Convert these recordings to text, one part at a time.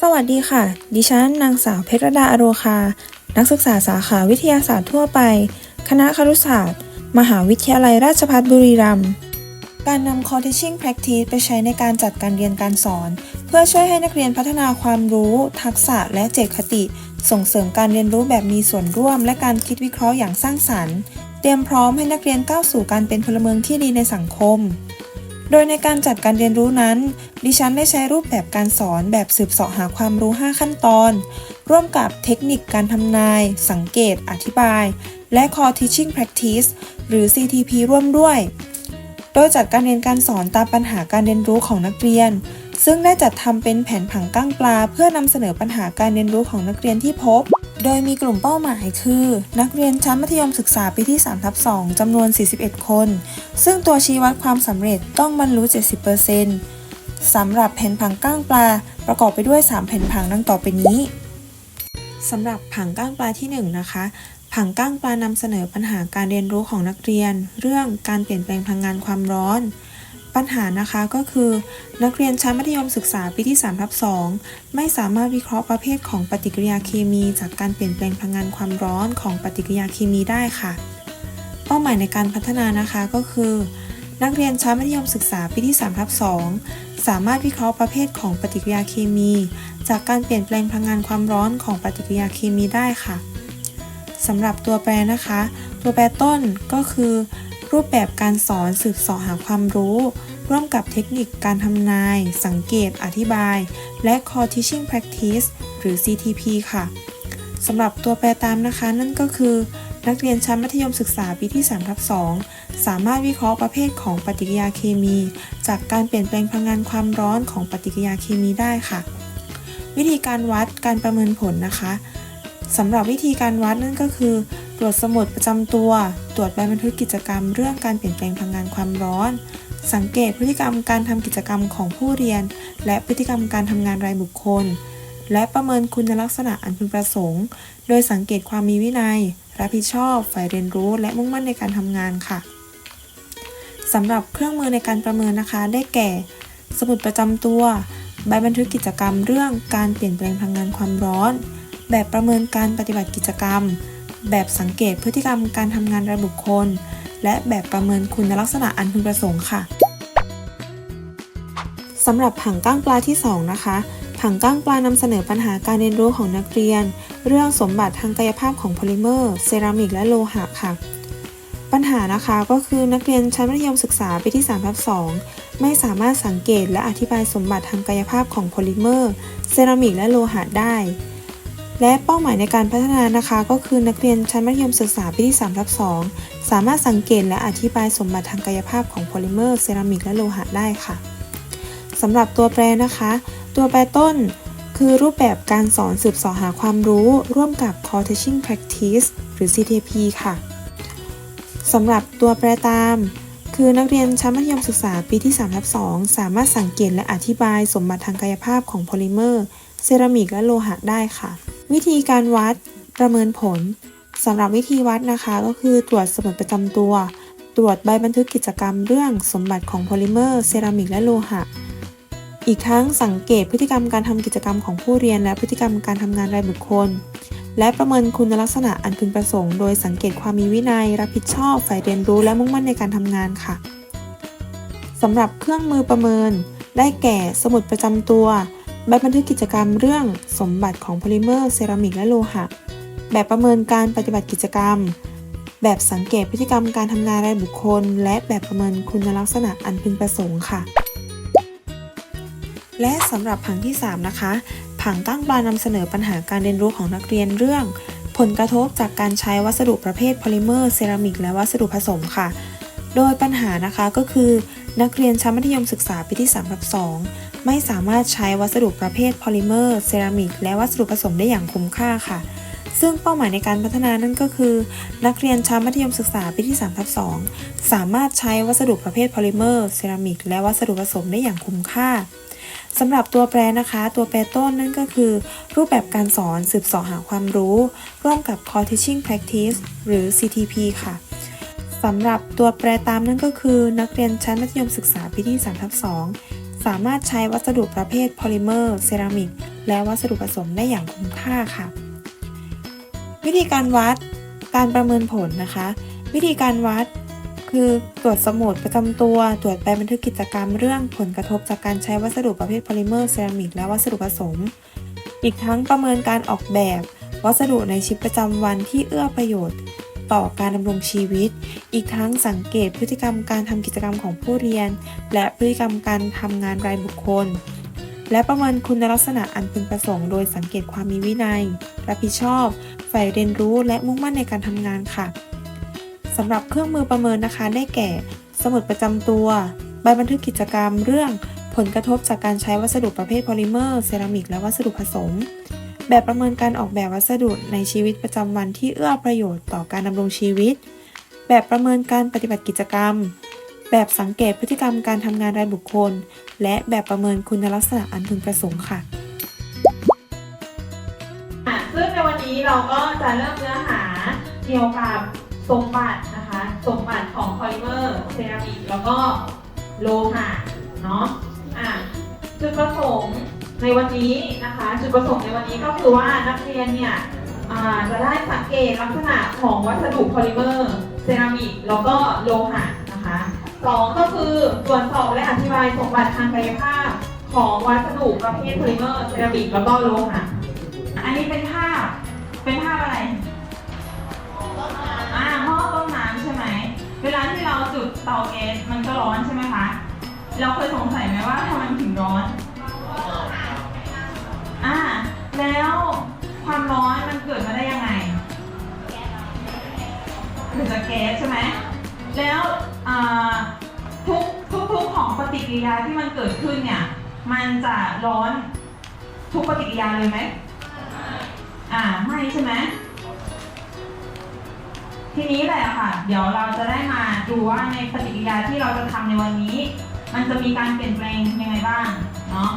สวัสดีค่ะ ดิฉันนางสาวเพชรดาอโรคา นักศึกษาสาขาวิทยาศาสตร์ทั่วไป คณะครุศาสตร์ มหาวิทยาลัยราชภัฏบุรีรัมย์การนำ Core Teaching Practice ไปใช้ในการจัดการเรียนการสอน เพื่อช่วยให้นักเรียนพัฒนาความรู้ ทักษะและเจตคติ ส่งเสริมการเรียนรู้แบบมีส่วนร่วม และการคิดวิเคราะห์อย่างสร้างสรรค์ เตรียมพร้อมให้นักเรียนก้าวสู่การเป็นพลเมืองที่ดีในสังคม โดยในการจัดการเรียนรู้นั้น ดิฉันได้ใช้รูปแบบการสอนแบบสืบเสาะหาความรู้ 5 ขั้นตอน ร่วมกับเทคนิคการทำนาย สังเกต อธิบาย และ Core Teaching Practice หรือ CTP ร่วมด้วย โดยจัดการเรียนการสอนตามปัญหาการเรียนรู้ของนักเรียน ซึ่งได้จัดทำเป็นแผนผังก้างปลา เพื่อนำเสนอปัญหาการเรียนรู้ของนักเรียนที่พบ โดยมีกลุ่มเป้าหมายคือ นักเรียนชั้นมัธยมศึกษาปีที่3ทับ2จำนวน 41 คน ซึ่งตัวชี้วัดความสำเร็จต้องบรรลุ 70%สำหรับแผนผังก้างปลา ประกอบไปด้วย 3 แผนผังดังต่อไปนี้สำหรับผังก้างปลาที่ 1 นะคะ ผังก้างปลานำเสนอปัญหาการเรียนรู้ของนักเรียน เรื่องการเปลี่ยนแปลงพลังงานความร้อน ปัญหานะคะก็คือ นักเรียนชั้นมัธยมศึกษาปีที่3ทับ2ไม่สามารถวิเคราะห์ประเภทของปฏิกิริยาเคมี จากการเปลี่ยนแปลงพลังงานความร้อนของปฏิกิริยาเคมีได้ค่ะ เป้าหมายในการพัฒนานะคะก็คือ นักเรียนชั้นมัธยมศึกษาปีที่3ทับ2สามารถวิเคราะห์ประเภทของปฏิกิริยาเคมี จากการเปลี่ยนแปลงพลังงานความร้อนของปฏิกิริยาเคมีได้ค่ะสำหรับตัวแปรนะคะ ตัวแปรต้นก็คือ รูปแบบการสอนสืบเสาะหาความรู้ ร่วมกับเทคนิคการทำนาย สังเกต อธิบาย และ Core Teaching Practice หรือ CTP ค่ะสำหรับตัวแปรตามนะคะ นั่นก็คือ นักเรียนชั้นมัธยมศึกษาปีที่3ทับ2สามารถวิเคราะห์ประเภทของปฏิกิริยาเคมี จากการเปลี่ยนแปลงพลังงานความร้อนของปฏิกิริยาเคมีได้ค่ะ วิธีการวัดการประเมินผลนะคะสำหรับวิธีการวัดนั่นก็คือ ตรวจสมุดประจำตัว ตรวจใบบันทึกกิจกรรม เรื่องการเปลี่ยนแปลงพลังงานความร้อน สังเกตพฤติกรรมการทำกิจกรรมของผู้เรียน และพฤติกรรมการทำงานรายบุคคล และประเมินคุณลักษณะอันพึงประสงค์ โดยสังเกตความมีวินัย รับผิดชอบฝ่ายเรียนรู้ และมุ่งมั่นในการทำงานค่ะสำหรับเครื่องมือในการประเมินนะคะ ได้แก่ สมุดประจำตัว ใบบันทึกกิจกรรม เรื่องการเปลี่ยนแปลงพลังงานความร้อน แบบประเมินการปฏิบัติกิจกรรม แบบสังเกตพฤติกรรมการทำงานรายบุคคล และแบบประเมินคุณลักษณะอันพึงประสงค์ค่ะสำหรับผังก้างปลาที่ 2 นะคะ ผังก้างปลานำเสนอปัญหาการเรียนรู้ของนักเรียน เรื่องสมบัติทางกายภาพของโพลิเมอร์ เซรามิก และโลหะค่ะ ปัญหานะคะก็คือนักเรียนชั้นมัธยมศึกษาปีที่3ทับ2ไม่สามารถสังเกตและอธิบายสมบัติทางกายภาพของโพลิเมอร์ เซรามิก และโลหะได้ และเป้าหมายในการพัฒนานะคะ ก็คือนักเรียนชั้นมัธยมศึกษาปีที่3ทับ2สามารถสังเกตและอธิบายสมบัติทางกายภาพของโพลิเมอร์เซรามิกและโลหะได้ค่ะสำหรับตัวแปรนะคะ ตัวแปรต้นคือรูปแบบการสอนสืบเสาะหาความรู้ร่วมกับ Core Teaching Practice หรือ CTP ค่ะสำหรับตัวแปรตาม คือนักเรียนชั้นมัธยมศึกษาปีที่3ทับ2สามารถสังเกตและอธิบายสมบัติทางกายภาพของโพลิเมอร์ เซรามิกและโลหะได้ค่ะ วิธีการวัดประเมินผลสำหรับวิธีวัดนะคะก็คือตรวจสมุดประจำตัว ตรวจใบบันทึกกิจกรรมเรื่องสมบัติของโพลิเมอร์เซรามิกและโลหะ อีกทั้งสังเกตพฤติกรรมการทำกิจกรรมของผู้เรียน และพฤติกรรมการทำงานรายบุคคล และประเมินคุณลักษณะอันพึงประสงค์ โดยสังเกตความมีวินัย รับผิดชอบฝ่ายเรียนรู้และมุ่งมั่นในการทำงานค่ะสำหรับเครื่องมือประเมิน ได้แก่สมุดประจำตัว ใบบันทึกกิจกรรมเรื่องสมบัติของโพลิเมอร์เซรามิกและโลหะ แบบประเมินการปฏิบัติกิจกรรม แบบสังเกตพฤติกรรมการทำงานรายบุคคล และแบบประเมินคุณลักษณะอันพึงประสงค์ค่ะ และสำหรับผังที่ 3 นะคะ ผังตั้งปลานำเสนอปัญหาการเรียนรู้ของนักเรียนเรื่อง ผลกระทบจากการใช้วัสดุประเภทโพลิเมอร์เซรามิกและวัสดุผสมค่ะ โดยปัญหานะคะก็คือนักเรียนชั้นมัธยมศึกษาปีที่3ทับ2 ไม่สามารถใช้วัสดุประเภทโพลิเมอร์ เซรามิก และวัสดุผสมได้อย่างคุ้มค่าค่ะ ซึ่งเป้าหมายในการพัฒนานั่นก็คือ นักเรียนชั้นมัธยมศึกษาปีที่3ทับ2สามารถใช้วัสดุประเภทโพลิเมอร์ เซรามิก และวัสดุผสมได้อย่างคุ้มค่าสำหรับตัวแปรนะคะ ตัวแปรต้นนั่นก็คือ รูปแบบการสอนสืบเสาะหาความรู้ ร่วมกับ Core Teaching Practice หรือ CTP ค่ะสำหรับตัวแปรตามนั่นก็คือ นักเรียนชั้นมัธยมศึกษาปีที่3ทับ2 สามารถใช้วัสดุประเภทโพลิเมอร์เซรามิกและวัสดุผสมได้อย่างคุ้มค่าค่ะ วิธีการวัดการประเมินผลนะคะ วิธีการวัดคือตรวจสมุดประจำตัว ตรวจใบบันทึกกิจกรรมเรื่องผลกระทบจากการใช้วัสดุประเภทโพลิเมอร์เซรามิกและวัสดุผสม อีกทั้งประเมินการออกแบบ วัสดุในชีวิตประจำวันที่เอื้อประโยชน์ ต่อการดำรงชีวิต อีกทั้งสังเกตพฤติกรรมการทำกิจกรรมของผู้เรียน และพฤติกรรมการทำงานรายบุคคล และประเมินคุณลักษณะอันพึงประสงค์โดยสังเกตความมีวินัย รับผิดชอบใฝ่เรียนรู้และมุ่งมั่นในการทำงานค่ะสำหรับเครื่องมือประเมินนะคะได้แก่ สมุดประจำตัว ใบบันทึกกิจกรรมเรื่องผลกระทบจากการใช้วัสดุประเภทโพลิเมอร์ เซรามิก และวัสดุผสม แบบประเมินการออกแบบวัสดุในชีวิตประจำวันที่เอื้อประโยชน์ต่อการดำรงชีวิต แบบประเมินการปฏิบัติกิจกรรม แบบสังเกตพฤติกรรมการทำงานรายบุคคล และแบบประเมินคุณลักษณะอันพึงประสงค์ค่ะอะซึ่งในวันนี้เราก็จะเริ่มเนื้อหาเกี่ยวกับสมบัตินะคะสมบัติของพอลิเมอร์เซรามิกแล้วก็โลหะเนาะอะจุดประสงค์ ในวันนี้นะคะจุดประสงค์ในวันนี้ก็คือว่านักเรียนเนี่ยจะได้สังเกตลักษณะของวัสดุโพลิเมอร์เซรามิกแล้วก็โลหะนะคะสองก็คือตรวจสอบและอธิบายสมบัติทางกายภาพของวัสดุประเภทโพลิเมอร์เซรามิกแล้วก็โลหะอันนี้เป็นภาพเป็นภาพอะไรอ่าหม้อต้มน้ำใช่ไหมเวลาที่เราจุดเตาแก๊สมันก็ร้อนใช่ไหมคะเราเคยสงสัยไหมว่าทำไมมันถึงร้อน อ่าแล้วความร้อนมันเกิดมาได้ยังไงเกิดจากแก๊สใช่ไหมแล้วทุกทุกทุกของปฏิกิริยาที่มันเกิดขึ้นเนี่ย มันจะร้อนทุกปฏิกิริยาเลยไหมอ่าไม่ใช่ไหมทีนี้แหละค่ะ เดี๋ยวเราจะได้มาดูว่าในปฏิกิริยาที่เราจะทำในวันนี้ มันจะมีการเปลี่ยนแปลงยังไงบ้างเนาะ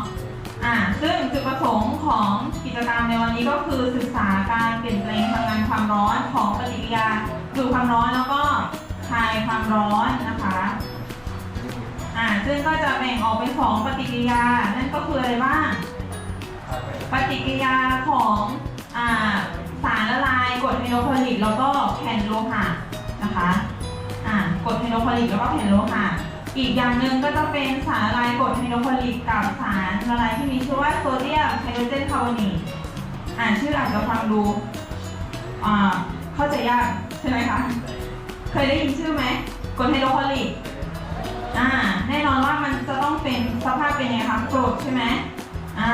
อ่าซึ่งจุดประสงค์ของกิจกรรมในวันนี้ก็คือศึกษาการเปลี่ยนแปลงพลังงานความร้อนของปฏิกิริยาดูดความร้อนแล้วก็คายความร้อนนะคะอ่าซึ่งก็จะแบ่งออกเป็นสองปฏิกิริยา นั่นก็คืออะไรบ้าง ปฏิกิริยาของอาสารละลายกรดไฮโดรคลอริกแล้วก็แผ่นโลหะนะคะอ่ากรดไฮโดรคลอริกแล้วก็แผ่นโลหะ อีกอย่างหนึ่งก็จะเป็นสารละลายกรดไฮโดรคลอริกกับสารละลายที่มีชื่อว่าโซเดียมไฮโดรเจนคาร์บอเนตอ่านชื่ออาจจะฟังดูอ่าเข้าใจยากใช่ไหมคะ เคยได้ยินชื่อไหมกรดไฮโดรคลอริกอ่าแน่นอนว่ามันจะต้องเป็นสภาพเป็นไงคะกรดใช่ไหมอ่า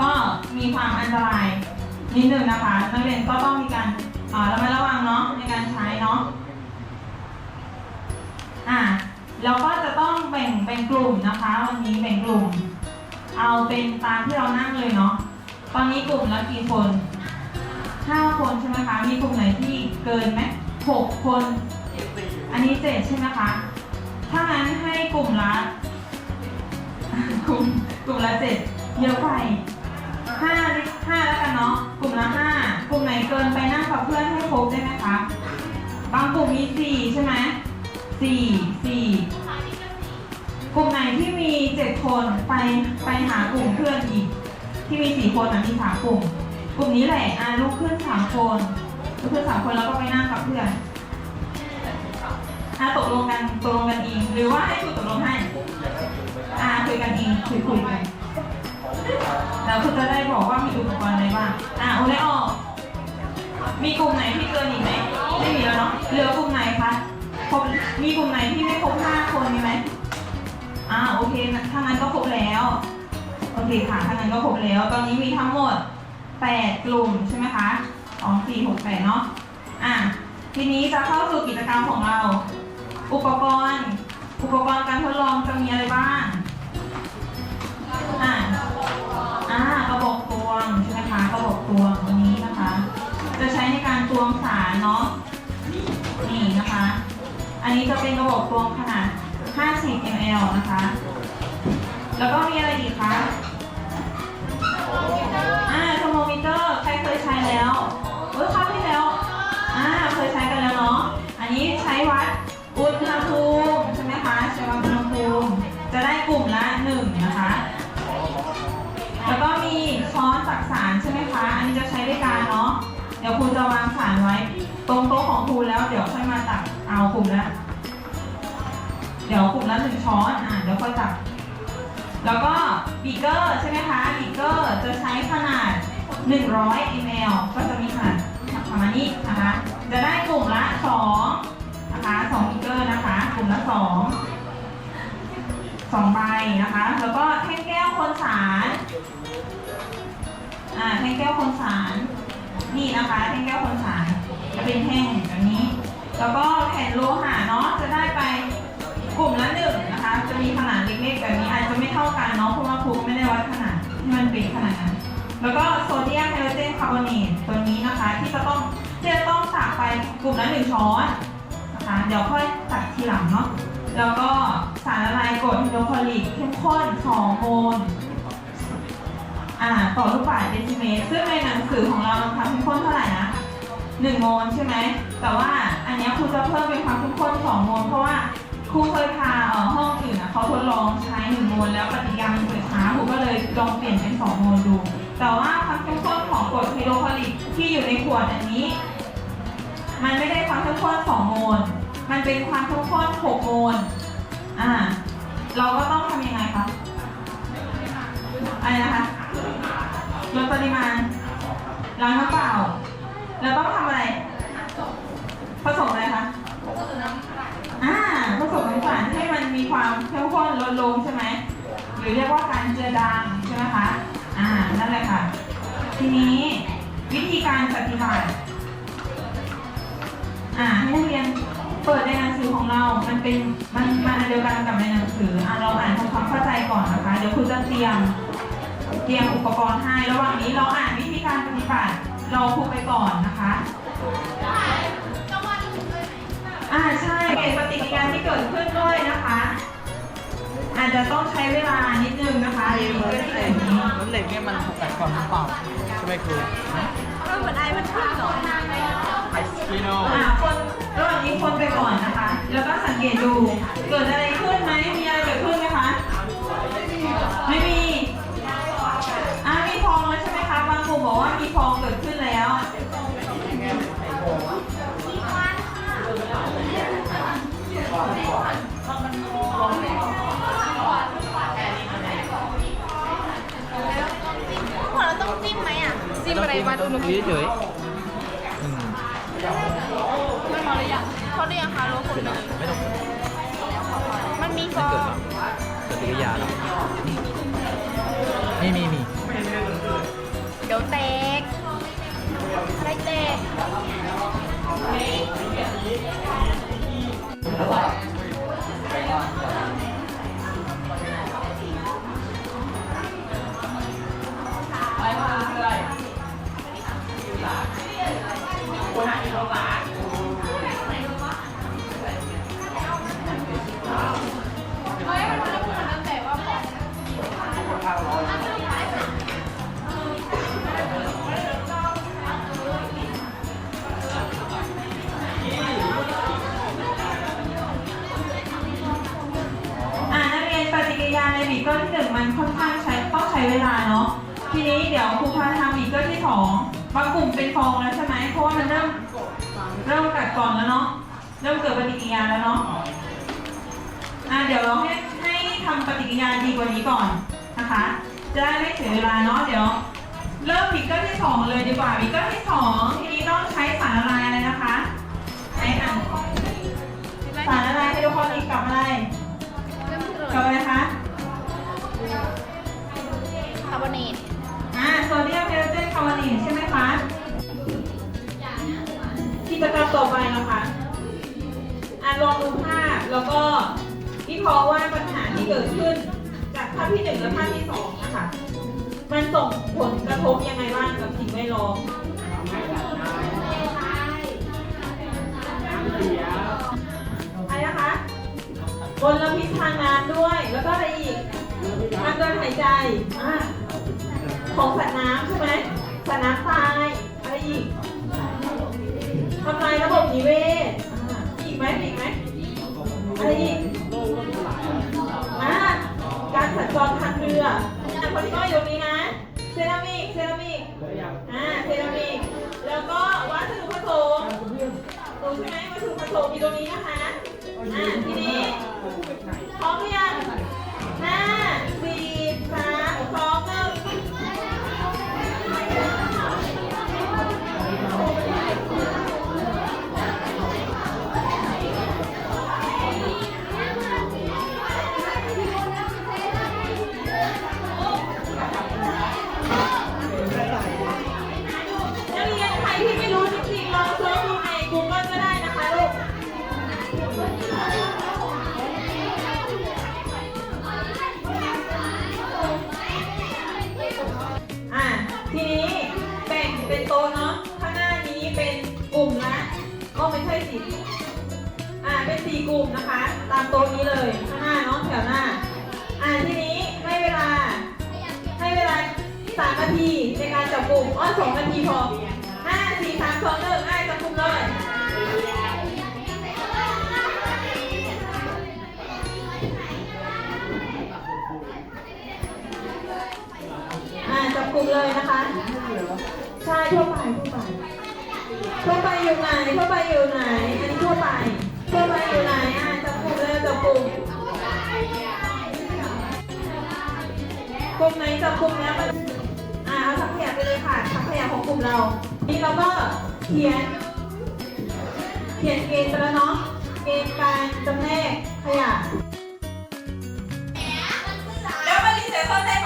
ก็มีความอันตรายนิดนึงนะคะนักเรียนก็ต้องมีการอ่าระมัดระวังเนาะในการใช้เนาะอ่า เราก็จะต้องแบ่งแบ่งกลุ่มนะคะ วันนี้แบ่งกลุ่ม เอาเป็นตามที่เรานั่งเลยเนาะตอนนี้กลุ่มละกี่คนห้าคนใช่ไหมคะมีกลุ่มไหนที่เกินไหมหกคน อันนี้เจ็ดใช่ไหมคะถ้างั้นให้กลุ่มละกลุ่มกลุ่มละเจ็ดเยอะไปห้าห้าแล้วกันเนาะกลุ่มละห้ากลุ่มไหนเกินไปนั่งกับเพื่อนให้ครบได้ไหมคะบางกลุ่มมีสี่ใช่ไหม สี่สี่กลุ่มไหนที่มีเจ็ดคนไปไปหากลุ่มเพื่อนอีก ที่มีสี่คนอะมีสามกลุ่ม กลุ่มนี้แหละอะลุกขึ้นสามคนลุกขึ้นสามคนแล้วก็ไปนั่งกับเพื่อนอะตกลงกันตกลงกันเองหรือว่าให้คุณตกลงให้อ่าคุยกันเองคุยคุยกันแล้วคุณจะได้บอกว่ามีอุปกรณ์อะไรบ้างอ่าโอได้ออกมีกลุ่มไหนที่เกินอีกไหมไม่มีแล้วเนาะเหลือกลุ่มไหนคะ ครบมีกลุ่มไหนที่ไม่ครบห้าคนมีไหมอ่าโอเคถ้างั้นก็ครบแล้ว โอเคค่ะถ้างั้นก็ครบแล้ว ตอนนี้มีทั้งหมดแปดกลุ่มใช่ไหมคะสองสี่หกแปดเนาะอ่าทีนี้จะเข้าสู่กิจกรรมของเรา อุปกรณ์ อุปกรณ์การทดลองจะมีอะไรบ้างอ่าอ่ากระบอกตวงใช่ไหมคะกระบอกตวงตัวนี้นะคะ จะใช้ในการตวงสารเนาะนี่นะคะ อันนี้จะเป็นกระบอกตวงขนาด 50 ml นะคะ แล้วก็มีอะไรอีกคะอ่าเทอร์โมมิเตอร์ใครเคยใช้แล้วเอ้ยคราวที่แล้วอ่าเคยใช้กันแล้วเนาะ อันนี้ใช้วัดอุณหภูมิใช่ไหมคะใช้วัดอุณหภูมิจะได้กลุ่มละหนึ่งนะคะ แล้วก็มีช้อนตักสารใช่ไหมคะ อันนี้จะใช้ด้วยกันเนาะ เดี๋ยวครูจะวางสารไว้ ตรงโต๊ะของครูแล้วเดี๋ยวค่อยมาตักเอากลุ่มละ ละหนึ่งช้อนอะเดี๋ยวค่อยตักแล้วก็บีเกอร์ใช่ไหมคะบีเกอร์จะใช้ขนาด 100 ml ก็จะมีขนาดประมาณนี้นะคะ จะได้กลุ่มละ2นะคะ2บีเกอร์นะคะ กลุ่มละ2 2ใบนะคะ แล้วก็แท่งแก้วคนสารอ่าแท่งแก้วคนสารนี่นะคะแท่งแก้วคนสารจะเป็นแท่งแบบนี้ แล้วก็แผ่นโลหะเนาะจะได้ไป กลุ่มละหนึ่งนะคะ จะมีขนาดเล็กๆแบบนี้อาจจะไม่เท่ากันเนาะเพราะว่าครูไม่ได้วัดขนาดที่มันเป็นขนาดนั้น แล้วก็โซเดียมไฮโดรเจนคาร์บอเนตตัวนี้นะคะ ที่จะต้องที่จะต้องตักไปกลุ่มละหนึ่งช้อนนะคะ เดี๋ยวค่อยตักทีหลังเนาะแล้วก็สารละลายกรดไฮโดรคลอริกเข้มข้น2โมลอ่าต่อลูกบาศก์เดซิเมตรซึ่งในหนังสือของเรามันความเข้มข้นเท่าไหร่นะ1โมลใช่ไหมแต่ว่าอันนี้ครูจะเพิ่มเป็นความเข้มข้น2โมลเพราะว่า ครูเคยพาเอ่อห้องอื่นนะเขาทดลองใช้1โมลแล้วปฏิกิริยามันเกิดช้าครูก็เลยลองเปลี่ยนเป็น2โมลดู แต่ว่าความเข้มข้นของกรดไฮโดรคลอริกที่อยู่ในขวดอันนี้ มันไม่ได้ความเข้มข้น2โมล มันเป็นความเข้มข้น6โมล อ่า เราก็ต้องทำยังไงคะอะไรนะคะลดปริมาณล้างน้ำเปล่า แล้วต้องทำอะไร ผสมอะไรคะอ่า ผสมน้ำตาลให้มันมีความเข้มข้นลดลงใช่ไหมหรือเรียกว่าการเจือจางใช่ไหมคะอ่านั่นแหละค่ะ ทีนี้วิธีการปฏิบัติอ่าให้นักเรียนเปิดในหนังสือของเรา มันเป็นมันมาอันเดียวกันกับในหนังสืออ่าเราอ่านทำความเข้าใจก่อนนะคะ เดี๋ยวครูจะเตรียมเตรียมอุปกรณ์ให้ ระหว่างนี้เราอ่านวิธีการปฏิบัติ เราครูไปก่อนนะคะ อ่าใช่เกิดปฏิกิริยาที่เกิดขึ้นด้วยนะคะ อาจจะต้องใช้เวลานิดนึงนะคะไอ้เดี๋ยวรเกิถดเหล็ที่กแบบนี้รถเหล็กเนี่ยมันถูกกัดความน้ำเปล่าใช่ไหมครูเหมือนไอมันขึ้นเหรอไอสกิโนอ่าคนระหว่างนี้คนไปก่อนนะคะ แล้วก็สังเกตดูเกิดอะไรขึ้นไหมมี จิ้มอะไรมาดูหนูเฉยๆอืมมันพอหรือยังพอหรือยังคะรู้ผลเลยไม่ต้องมันมีฟอเกิดงปฏิกิริยาหรอกมีมีมี เดี๋ยวเตะ ยาในบีเกิลที่หนึ่งมันค่อนข้างใช้ต้องใช้เวลาเนาะทีนี้เดี๋ยวครูพาทำบีเกิลที่สองบางกลุ่มเป็นฟองแล้วใช่ไหมเพราะว่ามันเริ่มเริ่มกัดก่อนแล้วเนาะเริ่มเกิดปฏิกิริยาแล้วเนาะอ่าเดี๋ยวเราให้ให้ทำปฏิกิริยาดีกว่านี้ก่อนนะคะ จะได้ไม่เสียเวลาเนาะเดี๋ยว เริ่มบีเกิลที่สองเลยดีกว่าบีเกิลที่สองทีนี้ต้องใช้สารละลายอะไรนะคะใช้อะสารละลายไฮโดรคลอริกกับอะไรกับอะไรคะ คาร์บอเนตอ่าโซเดียมไฮโดรเจนคาร์บอเนตใช่ไหมคะกิจกรรมต่อไปนะคะอ่าลองดูภาพแล้วก็วิเคราะห์ว่าปัญหาที่เกิดขึ้น จากภาพที่หนึ่งและภาพที่สองนะคะมันส่งผลกระทบยังไงบ้างกับสิ่งแวดล้อมอะไรนะคะมลพิษทางน้ำด้วย แล้วก็อะไรอีก ทางเดินหายใจของสัตว์น้ำใช่ไหมสัตว์น้ำตายอะไรอีกทำลายระบบนิเวศอีกไหมอีกไหมอะไรอีกอการสัญจรทางเรือคนที่ก็อยู่นี้นะเซรามิกเซรามิกอ่าเซรามิกแล้วก็วัสดุผสมรู้ใช่ไหมวัสดุผสมอยู่ตรงนี้นะคะอ่าทีนี้พร้อมหรือยังห้า กลุ่มนะคะ ตามโต๊ะนี้เลยข้างหน้าเนาะแถวหน้า อ่าทีนี้ให้เวลา ให้เวลาสามนาทีในการจับกลุ่มอ้อสองนาทีพอห้าสี่สามสองหนึ่งให้จับกลุ่มเลยอ่าจับกลุ่มเลยนะคะ ใช่ทั่วไปทั่วไปทั่วไปอยู่ไหนทั่วไปอยู่ไหนอันนี้ทั่วไป ช่วยมาอยู่ไหนอะจับกลุ่มเลยจับกลุ่มกลุ่มไหนจับกลุ่มเนี้ยมันอ่าเอาทังขยะไปเลยค่ะทังขยะของกลุ่มเรา นี่เราก็เขียน เขียนเกณฑ์ไปแล้วเนาะ เกณฑ์การจำแนกขยะแล้วมารีไซเคิลได้ไหม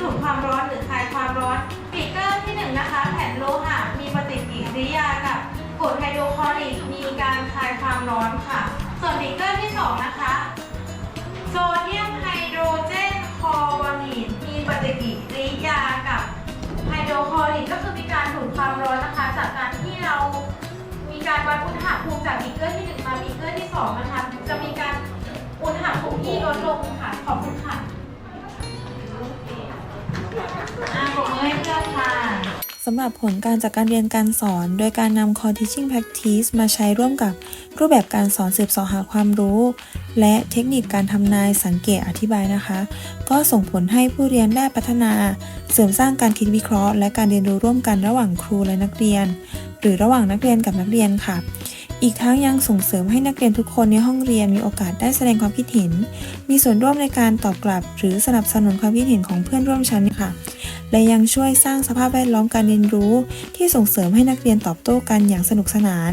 ดูดความร้อนหรือคลายความร้อนปีเกอร์ที่1นนะคะ แผ่นโลหะมีปฏิกิริยากับกรดไฮโดรคลอริกมีการคลายความร้อนค่ะ ส่วนปีเกอร์ที่ 2 นะคะโซเดียมไฮโดรเจนคลอวานินมีปฏิกิริยากับไฮโดรคลอริกก็คือมีการถูดความร้อนนะคะ จากการที่เรามีการวัดอุณหภูมิจากปีเกอร์ที่ 1 มาปีเกอร์ที่2นะคำหรับผลการจากการเรียนการสอน โดยการนำ Core Teaching Practice มาใช้ร่วมกับรูปแบบการสอนสืบเสอหาความรู้ และเทคนิคการทำนายสังเกตอธิบายนะคะ ก็ส่งผลให้ผู้เรียนได้พัฒนา เสริมสร้างการคิดวิเคราะห์ และการเรียนรู้ร่วมกันระหว่างครูและนักเรียน หรือระหว่างนักเรียนกับนักเรียนค่ะ อีกทั้งยังส่งเสริมให้นักเรียนทุกคนในห้องเรียนมีโอกาสได้แสดงความคิดเห็น มีส่วนร่วมในการตอบกลับ หรือสนับสนุนความคิดเห็นของเพื่อนร่วมชั้นค่ะ และยังช่วยสร้างสภาพแวดล้อมการเรียนรู้ ที่ส่งเสริมให้นักเรียนตอบโต้กันอย่างสนุกสนาน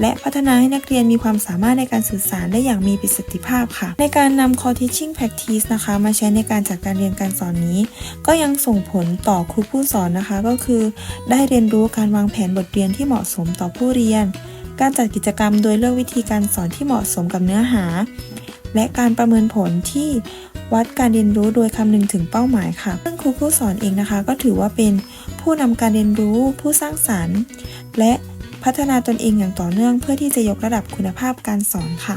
และพัฒนาให้นักเรียนมีความสามารถในการสื่อสารได้อย่างมีประสิทธิภาพค่ะ ในการนำ Core Teaching Practice นะคะ มาใช้ในการจัดการเรียนการสอนนี้ ก็ยังส่งผลต่อครูผู้สอนนะคะ ก็คือ ได้เรียนรู้การวางแผนบทเรียนที่เหมาะสมต่อผู้เรียน การจัดกิจกรรมโดยเลือกวิธีการสอนที่เหมาะสมกับเนื้อหา และการประเมินผลที่วัดการเรียนรู้โดยคำนึงถึงเป้าหมายค่ะ ซึ่งครูผู้สอนเองนะคะ ก็ถือว่าเป็นผู้นำการเรียนรู้ ผู้สร้างสรรค์ และพัฒนาตนเองอย่างต่อเนื่อง เพื่อที่จะยกระดับคุณภาพการสอนค่ะ